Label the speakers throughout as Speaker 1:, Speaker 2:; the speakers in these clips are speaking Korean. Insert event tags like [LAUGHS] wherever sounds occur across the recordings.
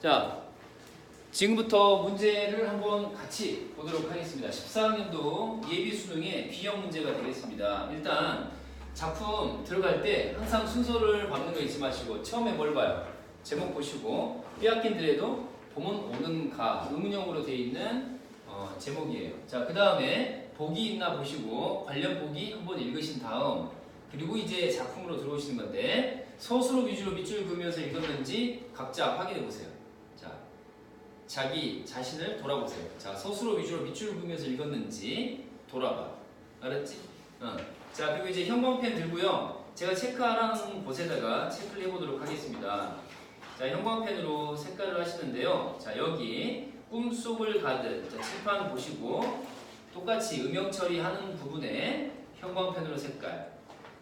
Speaker 1: 자, 지금부터 문제를 한번 같이 보도록 하겠습니다. 14학년도 예비 수능의 B형 문제가 되겠습니다. 일단 작품 들어갈 때 항상 순서를 밟는 거 잊지 마시고 처음에 뭘 봐요? 제목 보시고 삐약긴들에도 보면 오는 가 의문형으로 되어 있는 어, 제목이에요. 자, 그 다음에 보기 있나 보시고 관련 보기 한번 읽으신 다음 그리고 이제 작품으로 들어오시는 건데 서술어 위주로 밑줄 그으면서 읽었는지 각자 확인해 보세요. 자, 자기 자신을 돌아보세요. 자, 서술어 위주로 밑줄 그으면서 읽었는지 돌아봐. 알았지? 어. 자, 그리고 이제 형광펜 들고요. 제가 체크하라는 곳에다가 체크를 해보도록 하겠습니다. 자, 형광펜으로 색깔을 하시는데요. 자, 여기 꿈속을 가듯 자, 칠판 보시고 똑같이 음영 처리하는 부분에 형광펜으로 색깔.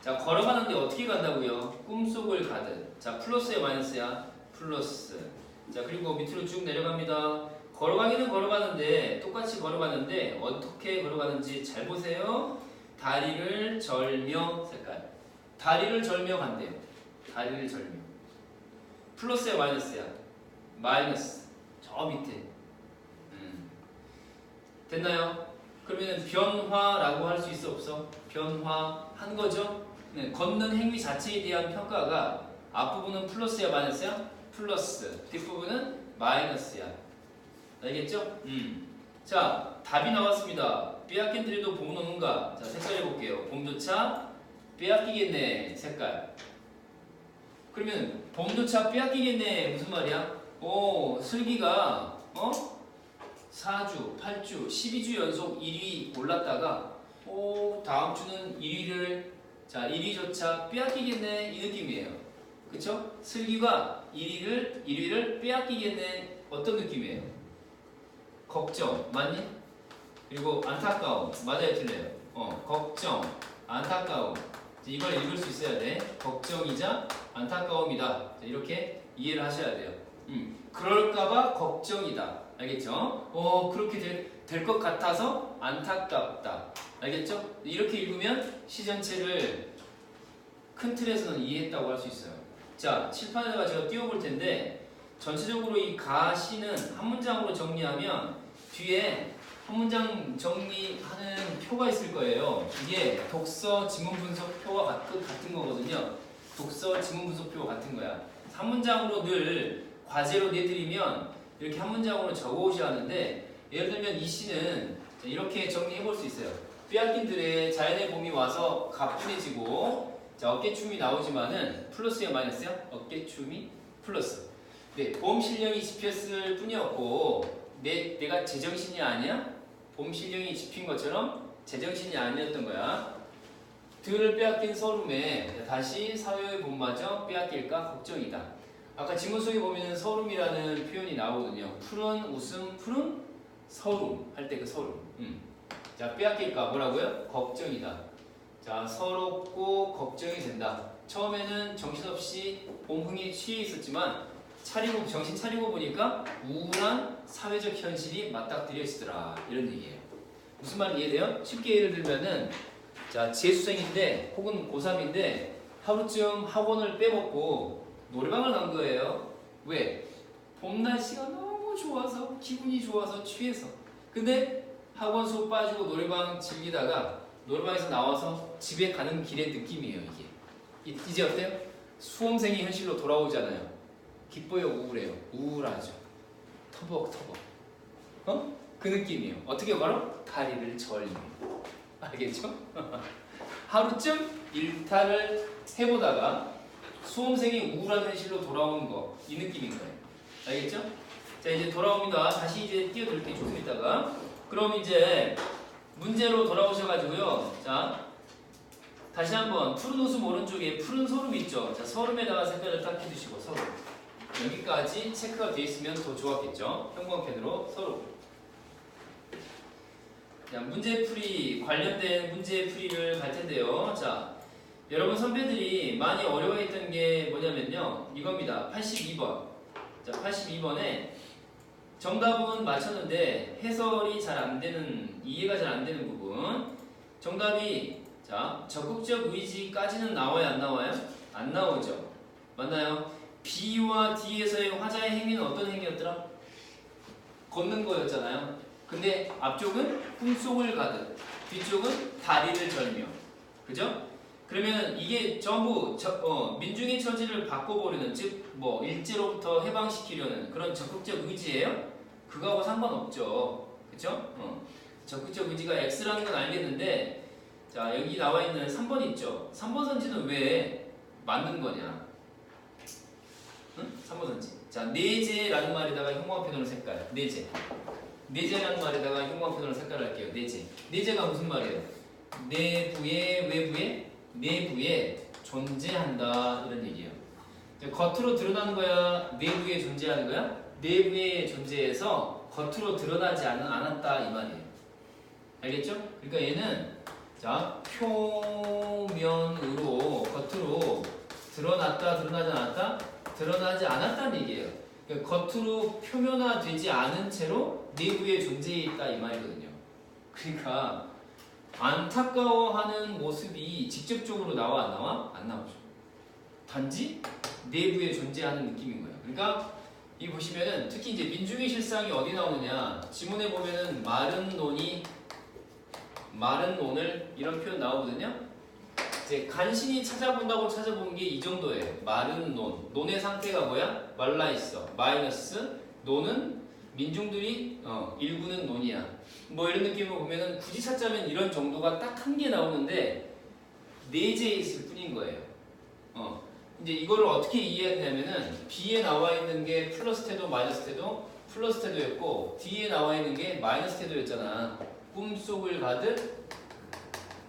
Speaker 1: 자, 걸어가는데 어떻게 간다고요? 꿈속을 가듯. 자, 플러스야 마이너스야? 플러스. 자, 그리고 밑으로 쭉 내려갑니다. 걸어가기는 걸어가는데 똑같이 걸어가는데 어떻게 걸어가는지 잘 보세요. 다리를 절며 색깔. 다리를 절며 간대요. 다리를 절며. 플러스야 마이너스야? 마이너스. 저 밑에. 음. 됐나요? 그러면 변화라고 할 수 있어 없어? 변화한 거죠? 네, 걷는 행위 자체에 대한 평가가 앞부분은 플러스야 마이너스야? 플러스. 뒷부분은 마이너스야. 알겠죠? 음. 자, 답이 나왔습니다. 빼앗긴들이도 봄은 오는가? 자, 색깔 해볼게요. 봄조차 빼앗기겠네. 색깔. 그러면 봄조차 빼앗기겠네. 무슨 말이야? 오, 슬기가 어? 4주, 8주, 12주 연속 1위 올랐다가 오, 다음 주는 1위를 자, 1위조차 빼앗기겠네. 이 느낌이에요. 그쵸? 슬기가 1위를 1위를 빼앗기겠네. 어떤 느낌이에요? 걱정 맞니? 그리고 안타까움 맞아요 틀려요? 어 걱정 안타까움 이걸 읽을 수 있어야 돼 걱정이자 안타까움이다 자, 이렇게 이해를 하셔야 돼요 음 그럴까봐 걱정이다 알겠죠? 어 그렇게 될 것 같아서 안타깝다 알겠죠? 이렇게 읽으면 시 전체를 큰 틀에서는 이해했다고 할 수 있어요 자 칠판에다가 제가 띄워볼 텐데 전체적으로 이 가시는 한 문장으로 정리하면 뒤에 한 문장 정리하는 표가 있을 거예요. 이게 독서 지문 분석표와 같은, 거거든요. 독서 지문 분석표 같은 거야. 한 문장으로 늘 과제로 내드리면 이렇게 한 문장으로 적어 오셔야 하는데 예를 들면 이 시는 이렇게 정리해 볼 수 있어요. 빼앗긴들의 자연의 봄이 와서 가뿐해지고 자 어깨춤이 나오지만은 플러스야 마이너스야? 어깨춤이 플러스. 네, 봄 실령이 집혔을 뿐이었고 내, 내가 제정신이 아니야? 봄 실령이 집힌 것처럼 제정신이 아니었던 거야. 들을 빼앗긴 서름에 다시 사회의 봄마저 빼앗길까 걱정이다. 아까 지문 속에 보면 서름이라는 표현이 나오거든요. 푸른 웃음, 푸른 서름 할 때 그 서름. 음. 자 빼앗길까 뭐라고요? 걱정이다. 자 서럽고 걱정이 된다. 처음에는 정신없이 봄흥에 취해 있었지만 차리고 정신 차리고 보니까 우울한 사회적 현실이 맞닥뜨려지더라 이런 얘기예요. 무슨 말인지 이해돼요? 쉽게 예를 들면은 자 재수생인데 혹은 고3인데 하루쯤 학원을 빼먹고 노래방을 간 거예요. 왜? 봄 날씨가 너무 좋아서 기분이 좋아서 취해서. 근데 학원 수업 빠지고 노래방 즐기다가 노래방에서 나와서 집에 가는 길의 느낌이에요 이게. 이- 이제 어때요? 수험생이 현실로 돌아오잖아요. 기뻐요, 우울해요? 우울하죠. 터벅터벅. 어? 그 느낌이에요. 어떻게 바로? 다리를 절미. 알겠죠? [LAUGHS] 하루쯤 일탈을 해보다가 수험생이 우울한 현실로 돌아오는 거, 이 느낌인 거예요. 알겠죠? 자, 이제 돌아옵니다. 다시 이제 뛰어들게요, 조금 있다가. 그럼 이제 문제로 돌아오셔가지고요. 자, 다시 한번 푸른 웃음 오른쪽에 푸른 소름 있죠? 자, 소름에다가 색깔을 딱 해주시고, 소름. 여기까지 체크가 되어 있으면 더 좋았겠죠. 형광펜으로 서로. 자, 문제풀이 관련된 문제풀이를 갈 텐데요. 자, 여러분 선배들이 많이 어려워했던 게 뭐냐면요. 이겁니다. 82번. 자, 82번에 정답은 맞췄는데 해설이 잘 안 되는 이해가 잘 안 되는 부분. 정답이 자 적극적 의지까지는 나와요 안 나와요? 안 나오죠. 맞나요? B와 D에서의 화자의 행위는 어떤 행위였다? 뭐였더라? 걷는 거였잖아요. 근데 앞쪽은 꿈속을 가듯, 뒤쪽은 다리를 절며. 그죠? 그러면 이게 전부 저, 어, 민중의 처지를 바꿔보려는 즉 뭐 일제로부터 해방시키려는 그런 적극적 의지예요? 그거하고 상관없죠. 그죠? 어. 적극적 의지가 X라는 건 알겠는데 자 여기 나와 있는 3번 있죠? 3번 선지는 왜 만든 거냐? 응? 3번 선지. 자 내재라는 말에다가 형광펜으로 색깔. 내재. 내재라는 말에다가 형광펜으로 색깔 할게요. 내재. 내재가 무슨 말이에요? 내부에 외부에 내부에 존재한다 이런 얘기예요. 겉으로 드러나는 거야, 내부에 존재하는 거야? 내부에 존재해서 겉으로 드러나지 않, 않았다 이 말이에요. 알겠죠? 그러니까 얘는 자 표면으로 겉으로 드러났다 드러나지 않았다 드러나지 않았다는 얘기예요. 그러니까 겉으로 표면화되지 않은 채로 내부에 존재해 있다 이 말이거든요. 그러니까 안타까워하는 모습이 직접적으로 나와 안 나와? 안 나오죠. 단지 내부에 존재하는 느낌인 거예요. 그러니까 이 보시면은 특히 이제 민중의 실상이 어디 나오느냐 지문에 보면은 마른 논이 마른 논을 이런 표현 나오거든요. 이제 간신히 찾아본다고 찾아본 게 이 정도예요. 마른 논. 논의 상태가 뭐야? 말라 있어. 마이너스 논은 민중들이 어, 일구는 논이야. 뭐 이런 느낌으로 보면은 굳이 찾자면 이런 정도가 딱 한 개 나오는데 내재에 있을 뿐인 거예요. 어. 이제 이거를 어떻게 이해하냐면은 B에 나와 있는 게 플러스 태도 마이너스 태도 플러스 태도였고 D에 나와 있는 게 마이너스 태도였잖아. 꿈속을 가듯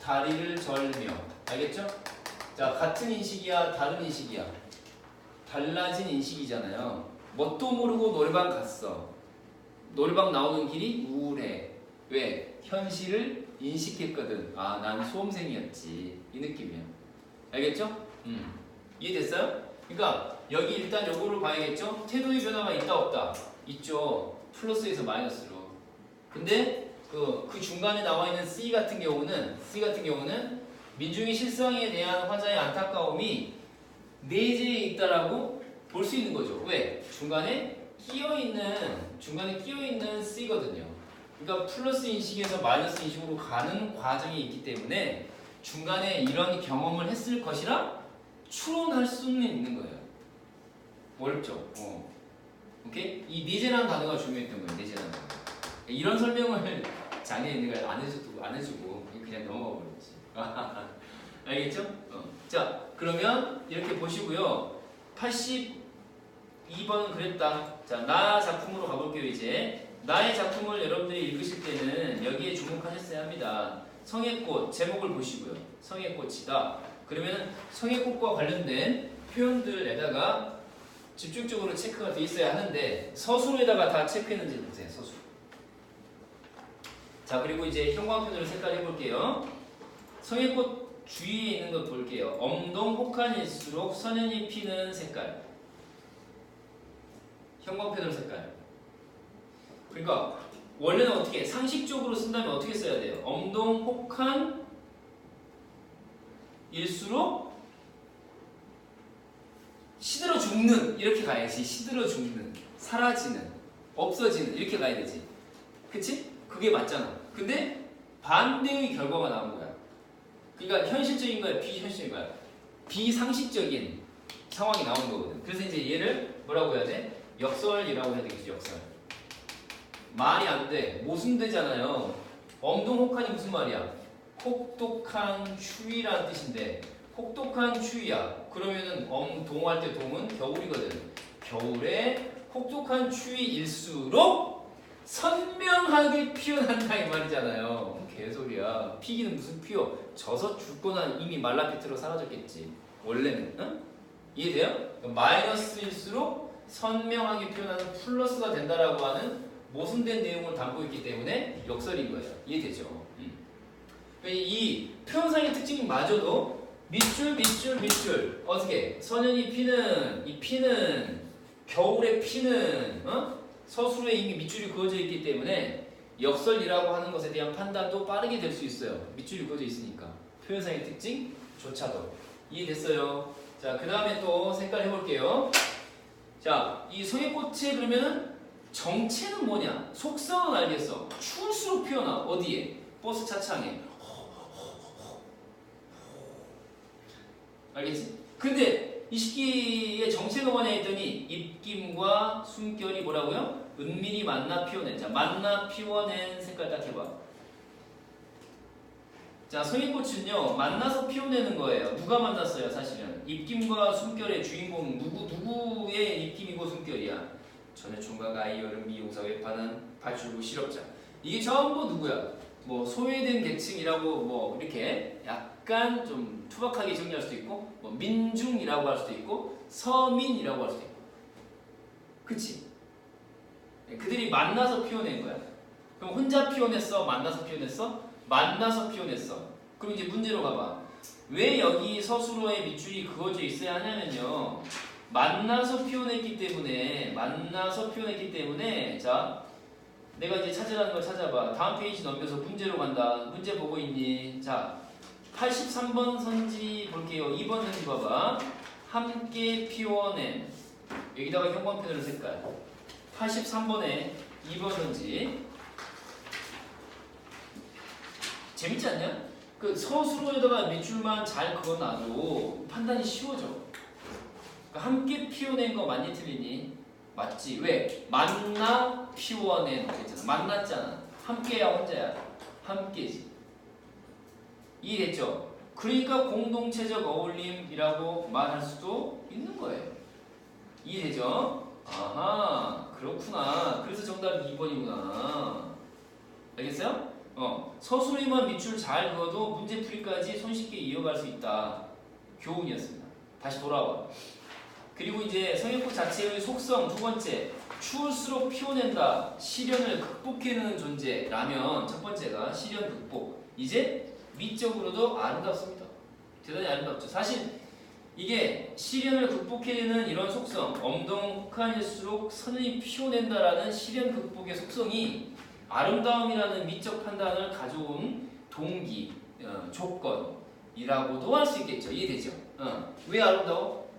Speaker 1: 다리를 절며 알겠죠? 자 같은 인식이야 다른 인식이야 달라진 인식이잖아요. 뭣도 모르고 노래방 갔어. 노래방 나오는 길이 우울해. 왜? 현실을 인식했거든. 아, 난 수험생이었지. 이 느낌이야. 알겠죠? 음. 이해됐어요? 그러니까 여기 일단 요거를 봐야겠죠? 태도의 변화가 있다 없다? 있죠. 플러스에서 마이너스로. 근데 그, 그 중간에 나와 있는 C 같은 경우는 C 같은 경우는 민중의 실상에 대한 화자의 안타까움이 내재에 있다라고 볼 수 있는 거죠. 왜? 중간에 끼어 있는 중간에 끼어 있는 C거든요. 그러니까 플러스 인식에서 마이너스 인식으로 가는 과정이 있기 때문에 중간에 이런 경험을 했을 것이라 추론할 수는 있는 거예요. 어렵죠? 어. 오케이? 이 내재라는 단어가 중요했던 거예요. 내재라는 단어. 이런 설명을 [LAUGHS] 장애인들 안 해주고 안 해주고 그냥 넘어가 버렸지. [LAUGHS] 알겠죠? 어. 자, 그러면 이렇게 보시고요. 82번은 그랬다. 자, 나 작품으로 가볼게요, 이제. 나의 작품을 여러분들이 읽으실 때는 여기에 주목하셨어야 합니다. 성의 꽃, 제목을 보시고요. 성의 꽃이다. 그러면 성의꽃과 관련된 표현들에다가 집중적으로 체크가 돼 있어야 하는데 서술에다가 다 체크했는지 보세요, 서술. 자, 그리고 이제 형광펜으로 색깔 해 볼게요. 성의꽃 주위에 있는 것 볼게요. 엄동 혹한일수록 선연이 피는 색깔. 형광펜으로 색깔. 그러니까 원래는 어떻게 상식적으로 쓴다면 어떻게 써야 돼요? 엄동 혹한 일수록 시들어 죽는 이렇게 가야지. 시들어 죽는, 사라지는, 없어지는 이렇게 가야 되지. 그치? 그게 맞잖아. 근데 반대의 결과가 나온 거야. 그러니까 현실적인 거야, 비현실적인 거야. 비상식적인 상황이 나오는 거거든. 그래서 이제 얘를 뭐라고 해야 돼? 역설이라고 해야 되겠지, 역설. 말이 안 돼. 모순되잖아요. 엄동혹한이 무슨 말이야? 혹독한 추위라는 뜻인데 혹독한 추위야. 그러면은 엄 동할 때 동은 겨울이거든. 겨울에 혹독한 추위일수록 선명하게 피어난다 이 말이잖아요. 개소리야. 피기는 무슨 피어? 져서 죽거나 이미 말라피트로 사라졌겠지. 원래는. 응? 이해돼요? 마이너스일수록 선명하게 표현하는 플러스가 된다라고 하는 모순된 내용을 담고 있기 때문에 역설인 거예요. 이해되죠? 음. 이 표현상의 특징마저도 밑줄, 밑줄, 밑줄 어떻게 선연이 피는 이 피는 겨울에 피는 어? 서술에 이미 밑줄이 그어져 있기 때문에 역설이라고 하는 것에 대한 판단도 빠르게 될 수 있어요. 밑줄이 그어져 있으니까 표현상의 특징조차도 이해됐어요? 자, 그 다음에 또 색깔 해볼게요. 자, 이 성의꽃에 그러면은 정체는 뭐냐? 속성은 알겠어. 추울수록 피어나. 어디에? 버스 차창에. 알겠지? 근데 이 식기의 정체가 뭐냐 했더니 입김과 숨결이 뭐라고요? 은밀히 만나 피워낸 자 만나 피워낸 색깔 딱 해봐. 자 성인꽃은요 만나서 피워내는 거예요. 누가 만났어요 사실은? 입김과 숨결의 주인공 누구 누구의 입김이고 숨결이야? 전해 총각 아이 여름 미용사 외파는 발출구 실업자. 이게 전부 누구야? 뭐 소외된 계층이라고 뭐 이렇게 약간 좀 투박하게 정리할 수도 있고 뭐 민중이라고 할 수도 있고 서민이라고 할 수도 있고. 그치? 네, 그들이 만나서 피워낸 거야. 그럼 혼자 피워냈어? 만나서 피워냈어? 만나서 피워냈어? 그럼 이제 문제로 가봐. 왜 여기 서술어의 밑줄이 그어져 있어야 하냐면요. 만나서 피워냈기 때문에 만나서 피워냈기 때문에 자 내가 이제 찾으라는 걸 찾아봐. 다음 페이지 넘겨서 문제로 간다. 문제 보고 있니? 자 83번 선지 볼게요. 2번 선지 봐봐. 함께 피워낸 여기다가 형광펜으로 색깔. 83번에 2번 선지. 재밌지 않냐? 그 서술어에다가 밑줄만 잘 그어놔도 판단이 쉬워져. 그러니까 함께 피워낸 거 맞니 틀리니? 맞지. 왜? 만나 피워낸 그랬잖아. 만났잖아. 함께야 혼자야? 함께지 이해됐죠? 그러니까 공동체적 어울림이라고 말할 수도 있는 거예요. 이해되죠? 아하, 그렇구나. 그래서 정답이 2번이구나. 알겠어요? 어, 서술에만 밑줄 잘 그어도 문제 풀이까지 손쉽게 이어갈 수 있다. 교훈이었습니다. 다시 돌아와. 그리고 이제 성역구 자체의 속성 두 번째, 추울수록 피워낸다. 시련을 극복해내는 존재라면 첫 번째가 시련 극복. 이제 미적으로도 아름답습니다. 대단히 아름답죠. 사실 이게 시련을 극복해내는 이런 속성, 엄동한일수록 선이 피워낸다라는 시련 극복의 속성이 아름다움이라는 미적 판단을 가져온 동기, 어, 조건이라고도 할 수 있겠죠. 이해되죠? 어. 왜 아름다워?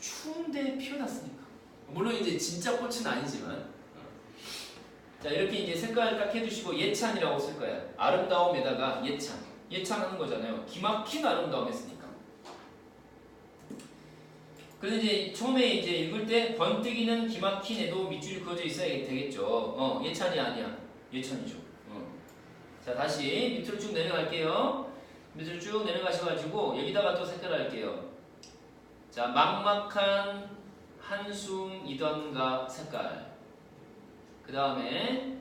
Speaker 1: 추운데 피어났으니까. 물론 이제 진짜 꽃은 아니지만. 어. 자 이렇게 이제 색깔 딱 해주시고 예찬이라고 쓸 거야. 아름다움에다가 예찬. 예찬하는 거잖아요. 기막힌 아름다움 했으니까. 그래서 이제 처음에 이제 읽을 때 번뜩이는 기막힌에도 밑줄이 그어져 있어야 되겠죠. 어, 예찬이 아니야. 예찬이죠. 어. 자, 다시 밑으로 쭉 내려갈게요. 밑으로 쭉 내려가셔가지고 여기다가 또 색깔 할게요. 자, 막막한 한숨이던가 색깔. 그 다음에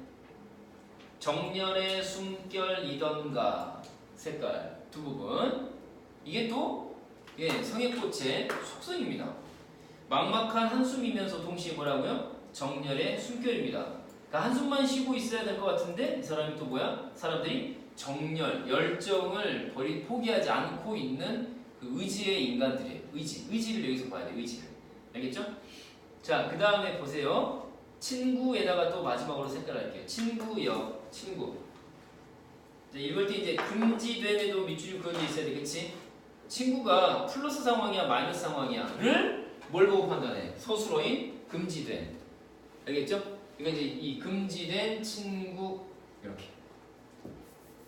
Speaker 1: 정렬의 숨결이던가 색깔 두 부분 이게 또 예, 성의꽃의 속성입니다. 막막한 한숨이면서 동시에 뭐라고요? 정렬의 숨결입니다. 그러니까 한숨만 쉬고 있어야 될 것 같은데 이 사람이 또 뭐야? 사람들이 정렬, 열정을 버리 포기하지 않고 있는 그 의지의 인간들이에요. 의지, 의지를 여기서 봐야 돼. 의지를 알겠죠? 자, 그 다음에 보세요. 친구에다가 또 마지막으로 색깔할게요. 친구여, 친구. 자, 읽을 때 이제 금지됨에도 밑줄이 그어져 있어야 되겠지? 친구가 플러스 상황이야 마이너스 상황이야를 뭘 보고 판단해? 서술어인 금지된 알겠죠? 이거 이제 이 금지된 친구 이렇게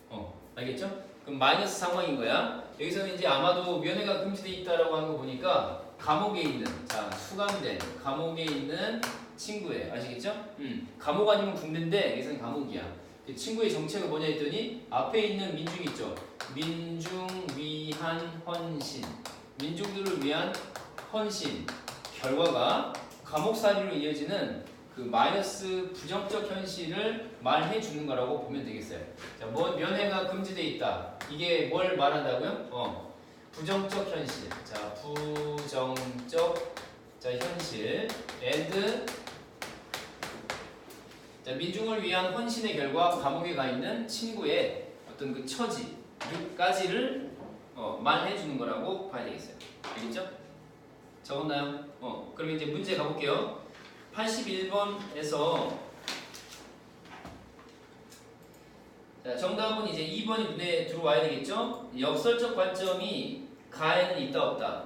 Speaker 1: 어 알겠죠? 그럼 마이너스 상황인 거야. 여기서는 이제 아마도 면회가 금지돼 있다라고 하는 거 보니까 감옥에 있는 자 수감된 감옥에 있는 친구예요. 아시겠죠? 음 감옥 아니면 군대인데 여기서는 감옥이야. 그 친구의 정체가 뭐냐 했더니 앞에 있는 민중 있죠. 민중 위한 헌신. 민중들을 위한 헌신. 결과가 감옥살이로 이어지는 그 마이너스 부정적 현실을 말해 주는 거라고 보면 되겠어요. 자, 뭐 면회가 금지돼 있다. 이게 뭘 말한다고요? 어. 부정적 현실. 자, 부정적 자, 현실 자, 민중을 위한 헌신의 결과 감옥에 가 있는 친구의 어떤 그 처지까지를 어, 말해 주는 거라고 봐야 되겠어요. 알겠죠? 적었나요? 어, 그럼 이제 문제 가볼게요. 81번에서 자, 정답은 이제 2번이 눈에 들어와야 되겠죠? 역설적 관점이 가에는 있다 없다?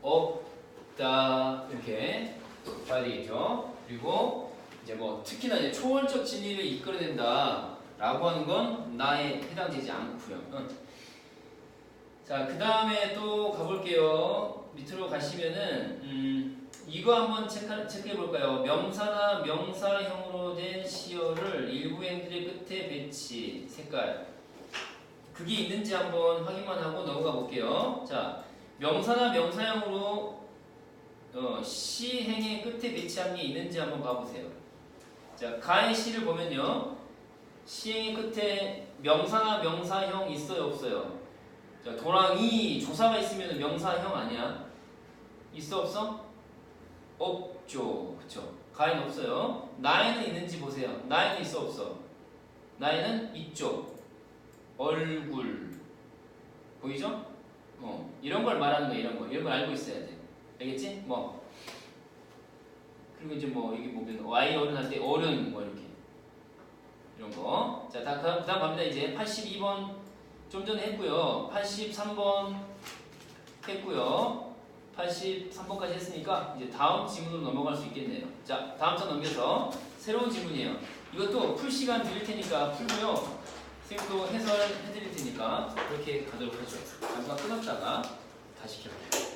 Speaker 1: 없다 이렇게 봐야 되겠죠? 그리고 이제 뭐 특히나 이제 초월적 진리를 이끌어낸다라고 하는 건 나에 해당되지 않고요. 응. 자, 그 다음에 또 가볼게요. 밑으로 가시면은 음, 이거 한번 체크, 체크해 볼까요? 명사나 명사형으로 된 시어를 일부 행들의 끝에 배치 색깔 그게 있는지 한번 확인만 하고 넘어가 볼게요. 자, 명사나 명사형으로 어, 시행의 끝에 배치한 게 있는지 한번 봐보세요. 자, 가의 시를 보면요. 시행의 끝에 명사나 명사형 있어요, 없어요? 자, 도랑이 조사가 있으면 명사형 아니야? 있어, 없어? 없죠. 그쵸? 가에는 없어요. 나에는 있는지 보세요. 나에는 있어, 없어? 나에는 있죠. 얼굴. 보이죠? 어, 이런 걸 말하는 거야, 이런 거. 이런 걸 알고 있어야 돼. 알겠지? 뭐. 그리고 이제 뭐, 이게 보면, Y 어른 할 때 어른, 뭐, 이렇게. 이런 거. 자, 다, 그 다음, 그 다음 갑니다. 이제 82번 좀 전에 했고요. 83번 했고요. 83번까지 했으니까 이제 다음 지문으로 넘어갈 수 있겠네요. 자, 다음 장 넘겨서 새로운 지문이에요. 이것도 풀 시간 드릴 테니까 풀고요. 선생님도 해설해 드릴 테니까 그렇게 가도록 하죠. 잠깐 끊었다가 다시 켜볼게요.